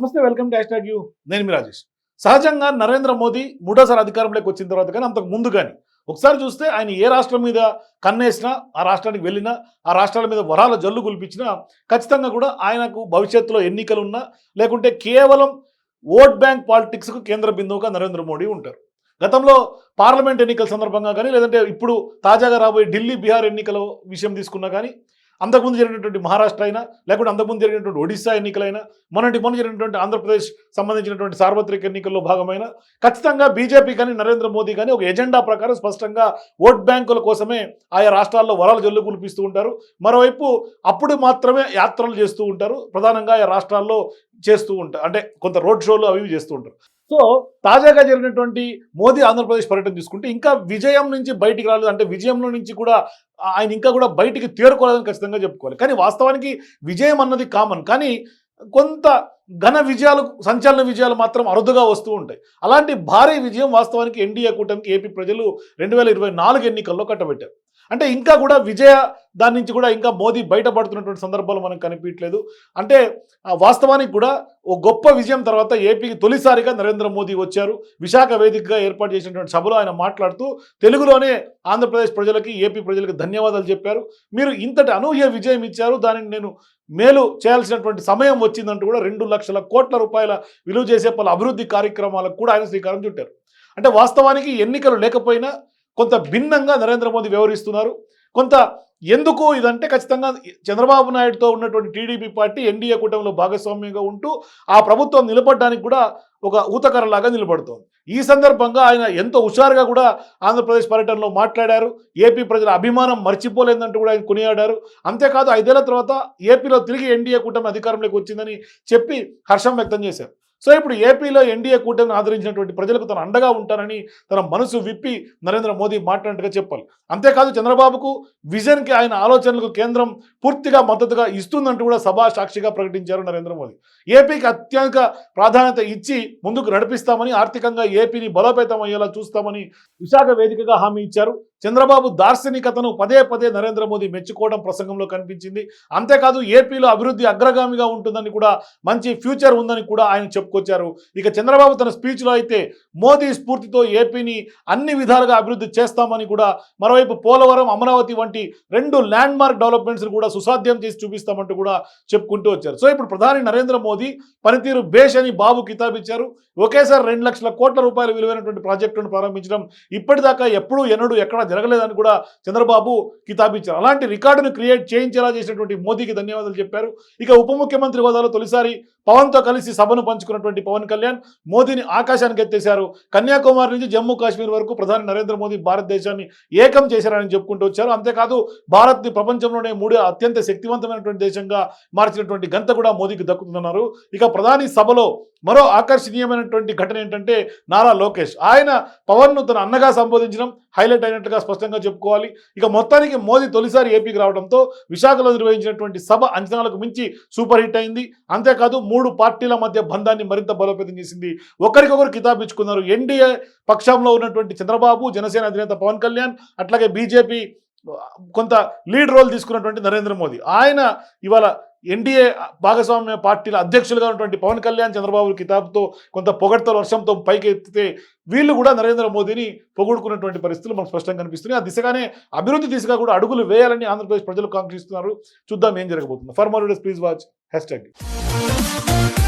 నమస్తే welcome to hashtag U. నేను మీ రాజేష్. సహజంగా నరేంద్ర మోదీ మూడోసారి అధికారంలోకి వచ్చిన తర్వాత కానీ అంతకు ముందు కానీ ఒకసారి చూస్తే ఆయన ఏ రాష్ట్రం మీద కన్నేసినా ఆ రాష్ట్రానికి వెళ్ళినా ఆ రాష్ట్రాల మీద వరాల జల్లు కుల్పించినా ఖచ్చితంగా కూడా ఆయనకు భవిష్యత్తులో ఎన్నికలు ఉన్నా లేకుంటే కేవలం ఓట్ బ్యాంక్ పాలిటిక్స్కు కేంద్ర బిందువుగా నరేంద్ర మోడీ ఉంటారు. గతంలో పార్లమెంట్ ఎన్నికల సందర్భంగా కానీ లేదంటే ఇప్పుడు తాజాగా రాబోయే ఢిల్లీ బీహార్ ఎన్నికల విషయం తీసుకున్నా కానీ అంతకుముందు జరిగినటువంటి మహారాష్ట్ర అయినా లేకుంటే అంతకుముందు జరిగినటువంటి ఒడిశా ఎన్నికలైనా మొన్నటి మొన్న జరిగినటువంటి ఆంధ్రప్రదేశ్ సంబంధించినటువంటి సార్వత్రిక ఎన్నికల్లో భాగమైన ఖచ్చితంగా బీజేపీ కానీ నరేంద్ర మోదీ కానీ ఒక ఎజెండా ప్రకారం స్పష్టంగా ఓట్ బ్యాంకుల కోసమే ఆయా రాష్ట్రాల్లో వరాలు జల్లు కులిపిస్తూ ఉంటారు. మరోవైపు అప్పుడు మాత్రమే యాత్రలు చేస్తూ ఉంటారు. ప్రధానంగా ఆయా రాష్ట్రాల్లో చేస్తూ ఉంటారు అంటే కొంత రోడ్ షోలు అవి చేస్తూ ఉంటారు. సో తాజాగా జరిగినటువంటి మోదీ ఆంధ్రప్రదేశ్ పర్యటన తీసుకుంటే ఇంకా విజయం నుంచి బయటికి రాలేదు. అంటే విజయంలో నుంచి కూడా ఆయన ఇంకా కూడా బయటికి తేరుకోలేదని ఖచ్చితంగా చెప్పుకోవాలి. కానీ వాస్తవానికి విజయం అన్నది కామన్. కానీ కొంత ఘన విజయాలు సంచలన విజయాలు మాత్రం అరుదుగా వస్తూ ఉంటాయి. అలాంటి భారీ విజయం వాస్తవానికి ఎన్డీఏ కూటమికి ఏపీ ప్రజలు రెండు వేల ఇరవై నాలుగు ఎన్నికల్లో కట్టబెట్టారు. అంటే ఇంకా కూడా విజయ దాని నుంచి కూడా ఇంకా మోదీ బయటపడుతున్నటువంటి సందర్భాలు మనకు కనిపించట్లేదు. అంటే ఆ, వాస్తవానికి కూడా ఓ గొప్ప విజయం తర్వాత ఏపీకి తొలిసారిగా నరేంద్ర మోదీ వచ్చారు. విశాఖ వేదికగా ఏర్పాటు చేసినటువంటి సభలో ఆయన మాట్లాడుతూ తెలుగులోనే ఆంధ్రప్రదేశ్ ప్రజలకి ఏపీ ప్రజలకి ధన్యవాదాలు చెప్పారు. మీరు ఇంతటి అనూహ్య విజయం ఇచ్చారు. దానిని నేను మేలు చేయాల్సినటువంటి సమయం వచ్చిందంటూ కూడా రెండు లక్షల కోట్ల రూపాయల విలువ చేసే పలు అభివృద్ధి కార్యక్రమాలకు కూడా ఆయన శ్రీకారం చుట్టారు. అంటే వాస్తవానికి ఎన్నికలు లేకపోయినా కొంత భిన్నంగా నరేంద్ర మోదీ వ్యవహరిస్తున్నారు. కొంత ఎందుకు ఇదంటే ఖచ్చితంగా చంద్రబాబు నాయుడుతో ఉన్నటువంటి టీడీపీ పార్టీ ఎన్డీఏ కూటమిలో భాగస్వామ్యంగా ఉంటూ ఆ ప్రభుత్వం నిలబడడానికి కూడా ఒక ఊతకరలాగా నిలబడుతోంది. ఈ సందర్భంగా ఆయన ఎంతో హుషారుగా కూడా ఆంధ్రప్రదేశ్ పర్యటనలో మాట్లాడారు. ఏపీ ప్రజల అభిమానం మర్చిపోలేదంటూ కూడా ఆయన కొనియాడారు. అంతేకాదు ఐదేళ్ళ తర్వాత ఏపీలో తిరిగి ఎన్డీఏ కూటమి అధికారంలోకి వచ్చిందని చెప్పి హర్షం వ్యక్తం చేశారు. సో ఇప్పుడు ఏపీలో ఎన్డీఏ కూటమిని ఆదరించినటువంటి ప్రజలకు తను అండగా ఉంటానని తన మనసు విప్పి నరేంద్ర మోదీ మాట్లాడినట్టుగా చెప్పాలి. అంతేకాదు చంద్రబాబుకు విజన్కి ఆయన ఆలోచనలకు కేంద్రం పూర్తిగా మద్దతుగా ఇస్తుందంటూ కూడా సభా సాక్షిగా ప్రకటించారు నరేంద్ర మోదీ. ఏపీకి అత్యధిక ప్రాధాన్యత ఇచ్చి ముందుకు నడిపిస్తామని ఆర్థికంగా ఏపీని బలోపేతం అయ్యేలా చూస్తామని విశాఖ వేదికగా హామీ ఇచ్చారు. చంద్రబాబు దార్శనికతను పదే పదే నరేంద్ర మోదీ మెచ్చుకోవడం ప్రసంగంలో కనిపించింది. అంతేకాదు ఏపీలో అభివృద్ధి అగ్రగామిగా ఉంటుందని కూడా మంచి ఫ్యూచర్ ఉందని కూడా ఆయన చెప్పుకొచ్చారు. ఇక చంద్రబాబు తన స్పీచ్లో అయితే మోదీ స్ఫూర్తితో ఏపీని అన్ని విధాలుగా అభివృద్ధి చేస్తామని కూడా మరోవైపు పోలవరం అమరావతి వంటి రెండు ల్యాండ్ మార్క్ డెవలప్మెంట్స్ కూడా సుసాధ్యం చేసి చూపిస్తామంటూ కూడా చెప్పుకుంటూ వచ్చారు. సో ఇప్పుడు ప్రధాని నరేంద్ర మోదీ పనితీరు బేష్ అని బాబు కితాబిచ్చారు. ఒకేసారి రెండు లక్షల కోట్ల రూపాయల విలువైనటువంటి ప్రాజెక్టును ప్రారంభించడం ఇప్పటిదాకా ఎప్పుడూ ఎన్నడూ ఎక్కడ జరగలేదని కూడా చంద్రబాబు కితాబిచ్చారు. అలాంటి రికార్డును క్రియేట్ చేయించేలా చేసినటువంటి మోదీకి ధన్యవాదాలు చెప్పారు. ఇక ఉప ముఖ్యమంత్రి హోదాలో తొలిసారి పవన్తో కలిసి సభను పంచుకున్నటువంటి పవన్ కళ్యాణ్ మోదీని ఆకాశానికి ఎత్తేశారు. కన్యాకుమారి నుంచి జమ్మూ కాశ్మీర్ వరకు ప్రధాని నరేంద్ర మోదీ భారతదేశాన్ని ఏకం చేశారని చెప్పుకుంటూ వచ్చారు. అంతేకాదు భారత్ని ప్రపంచంలోనే మూడో అత్యంత శక్తివంతమైనటువంటి దేశంగా మార్చినటువంటి గంత కూడా మోదీకి దక్కుతున్నారు ఇక ప్రధాని సభలో మరో ఆకర్షణీయమైనటువంటి ఘటన ఏంటంటే నారా లోకేష్. ఆయన పవన్ను తన అన్నగా సంబోధించడం హైలైట్ అయినట్టుగా స్పష్టంగా చెప్పుకోవాలి. ఇక మొత్తానికి మోదీ తొలిసారి ఏపీకి రావడంతో విశాఖలో నిర్వహించినటువంటి సభ అంచనాలకు మించి సూపర్ హిట్ అయింది. అంతేకాదు మూడు పార్టీల మధ్య బంధాన్ని మరింత బలోపేతం చేసింది. ఒకరికొకరు కితాబిచ్చుకున్నారు ఎన్డీఏ పక్షంలో ఉన్నటువంటి చంద్రబాబు జనసేన అధినేత పవన్ కళ్యాణ్ అట్లాగే బీజేపీ కొంత లీడ్ రోల్ తీసుకున్నటువంటి నరేంద్ర మోదీ. ఆయన ఇవాళ ఎన్డీఏ భాగస్వామ్య పార్టీల అధ్యక్షులుగా ఉన్నటువంటి పవన్ కళ్యాణ్ చంద్రబాబు కితాబ్తో కొంత పొగడ్తల వర్షంతో పైకి ఎత్తితే వీళ్ళు కూడా నరేంద్ర మోదీని పొగుడుకున్నటువంటి పరిస్థితులు మనకు స్పష్టంగా కనిపిస్తున్నాయి. ఆ దిశగానే అభివృద్ధి దిశగా కూడా అడుగులు వేయాలని ఆంధ్రప్రదేశ్ ప్రజలు కాంక్షిస్తున్నారు. చూద్దాం ఏం జరగబోతుంది. For more please watch hash Thank you.